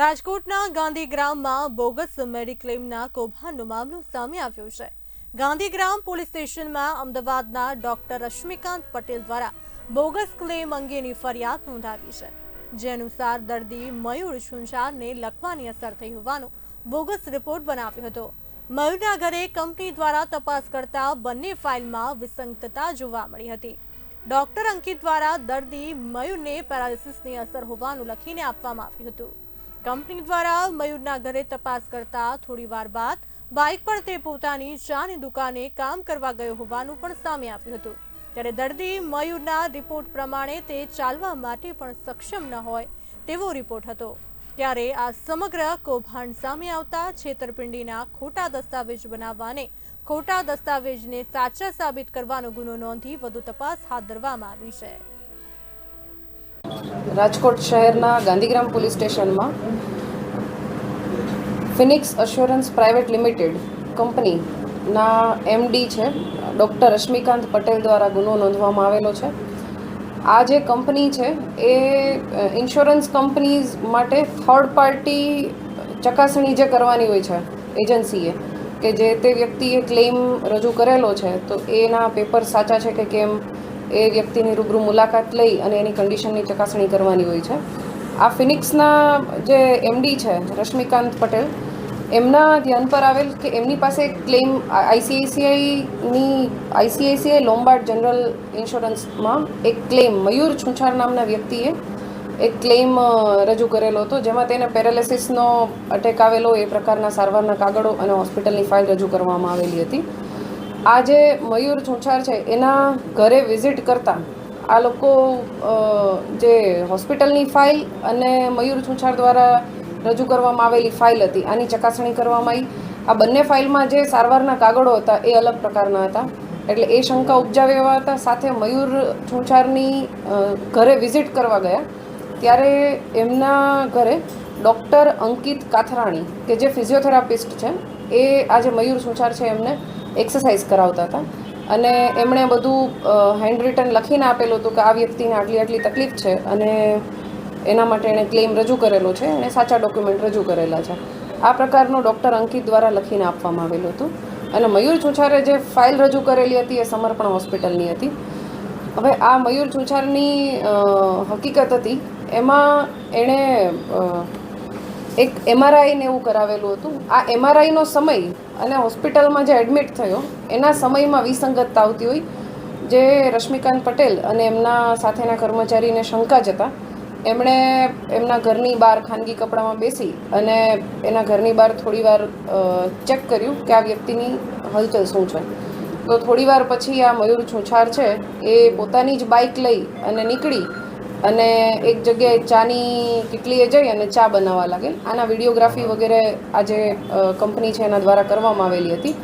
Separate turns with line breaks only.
રાજકોટના ગાંધીગ્રામમાં બોગસ મેડિક્લેમના કૌભાંડનો મામલો સામે આવ્યો છે. ગાંધીગ્રામ પોલીસ સ્ટેશનમાં અમદાવાદના ડોક્ટર રશ્મિકાંત પટેલ દ્વારા બોગસ ક્લેમ અંગેની ફરિયાદ નોંધાવી છે. જે અનુસાર દર્દી મયુર છુંછારને લખવાની અસર થઈ હોવાનો બોગસ રિપોર્ટ બનાવ્યો હતો. મયુરના ઘરે કંપની દ્વારા તપાસ કરતા બંને ફાઇલમાં વિસંગતતા જોવા મળી હતી. ડોક્ટર અંકિત દ્વારા દર્દી મયુરને પેરાલિસિસની અસર હોવાનું લખીને આપવામાં આવ્યું હતું. કંપની દ્વારા મયુરના ઘરે તપાસ કરતા થોડીવાર બાદ બાઇક પર તે પોતાની ચાની દુકાને કામ કરવા ગયો હોવાનું પણ સામે આવ્યું હતું. ત્યારે દર્દી મયુરના રિપોર્ટ પ્રમાણે તે ચાલવા માટે પણ સક્ષમ ન હોય તેવો રિપોર્ટ હતો. ત્યારે આ સમગ્ર કૌભાંડ સામે આવતા છેતરપિંડીના ખોટા દસ્તાવેજ બનાવવાને ખોટા દસ્તાવેજને સાચા સાબિત કરવાનો ગુનો નોંધી વધુ તપાસ હાથ ધરવામાં આવી છે.
રાજકોટ શહેરના ગાંધીગ્રામ પોલીસ સ્ટેશનમાં ફિનિક્સ અશ્યોરન્સ પ્રાઇવેટ લિમિટેડ કંપનીના એમડી છે, ડૉક્ટર રશ્મિકાંત પટેલ દ્વારા ગુનો નોંધવામાં આવેલો છે. આ જે કંપની છે, એ ઇન્સ્યોરન્સ કંપનીઝ માટે થર્ડ પાર્ટી ચકાસણી જે કરવાની હોય છે એજન્સીએ કે જે તે વ્યક્તિએ ક્લેમ રજૂ કરેલો છે, તો એના પેપર સાચા છે કે કેમ? એ વ્યક્તિની રૂબરૂ મુલાકાત લઈ અને એની કન્ડિશનની ચકાસણી કરવાની હોય છે. આ ફિનિક્સના જે એમડી છે, રશ્મિકાંત પટેલ, એમના ધ્યાન પર આવેલ કે એમની પાસે ક્લેમ આઈસીઆઈસીઆઈની આઈસીઆઈસીઆઈ લોમ્બાર્ડ જનરલ ઇન્સ્યોરન્સમાં એક ક્લેમ મયુર છુંછાર નામના વ્યક્તિએ એક ક્લેમ રજૂ કરેલો હતો, જેમાં તેને પેરાલિસિસનો અટેક આવેલો, એ પ્રકારના સારવારના કાગળો અને હોસ્પિટલની ફાઇલ રજૂ કરવામાં આવેલી હતી. આ જે મયુર છુંછાર છે, એના ઘરે વિઝિટ કરતાં આ લોકો જે હોસ્પિટલની ફાઇલ અને મયુર છુંછાર દ્વારા રજૂ કરવામાં આવેલી ફાઇલ હતી, આની ચકાસણી કરવામાં આવી. આ બંને ફાઇલમાં જે સારવારના કાગળો હતા, એ અલગ પ્રકારના હતા. એટલે એ શંકા ઉપજાવે એવા હતા, સાથે મયુર છૂંછારની ઘરે વિઝિટ કરવા ગયા. ત્યારે એમના ઘરે ડૉક્ટર અંકિત કાથરાણી, કે જે ફિઝિયોથેરાપિસ્ટ છે, એ આ જે મયુર છૂંછાર છે એમને એક્સરસાઇઝ કરાવતા હતા. અને એમણે બધું હેન્ડ રિટન લખીને આપેલું હતું કે આ વ્યક્તિને આટલી આટલી તકલીફ છે અને એના માટે એણે ક્લેમ રજૂ કરેલો છે, એણે સાચા ડોક્યુમેન્ટ રજૂ કરેલા છે. આ પ્રકારનું ડૉક્ટર અંકિત દ્વારા લખીને આપવામાં આવેલું હતું. અને મયુર છુંછારે જે ફાઇલ રજૂ કરેલી હતી એ સમર્પણ હોસ્પિટલની હતી. હવે આ મયુર છુંછારની હકીકત હતી. એમાં એણે એક એમઆરઆઈને એવું કરાવેલું હતું. આ એમઆરઆઈનો સમય અને હોસ્પિટલમાં જે એડમિટ થયો, એના સમયમાં વિસંગતતા આવતી હોય, જે રશ્મિકાંત પટેલ અને એમના સાથેના કર્મચારીને શંકા જતા એમણે એમના ઘરની બહાર ખાનગી કપડામાં બેસી અને એના ઘરની બહાર થોડીવાર ચેક કર્યું કે આ વ્યક્તિની હલચલ શું છે. તો થોડીવાર પછી આ મયુર છુંછાર છે, એ પોતાની જ બાઇક લઈ અને નીકળી અને એક જગ્યાએ ચાની કિટલીએ જઈ અને ચા બનાવવા લાગે. આના વિડીયોગ્રાફી વગેરે આજે કંપની છે એના દ્વારા કરવામાં આવેલી હતી.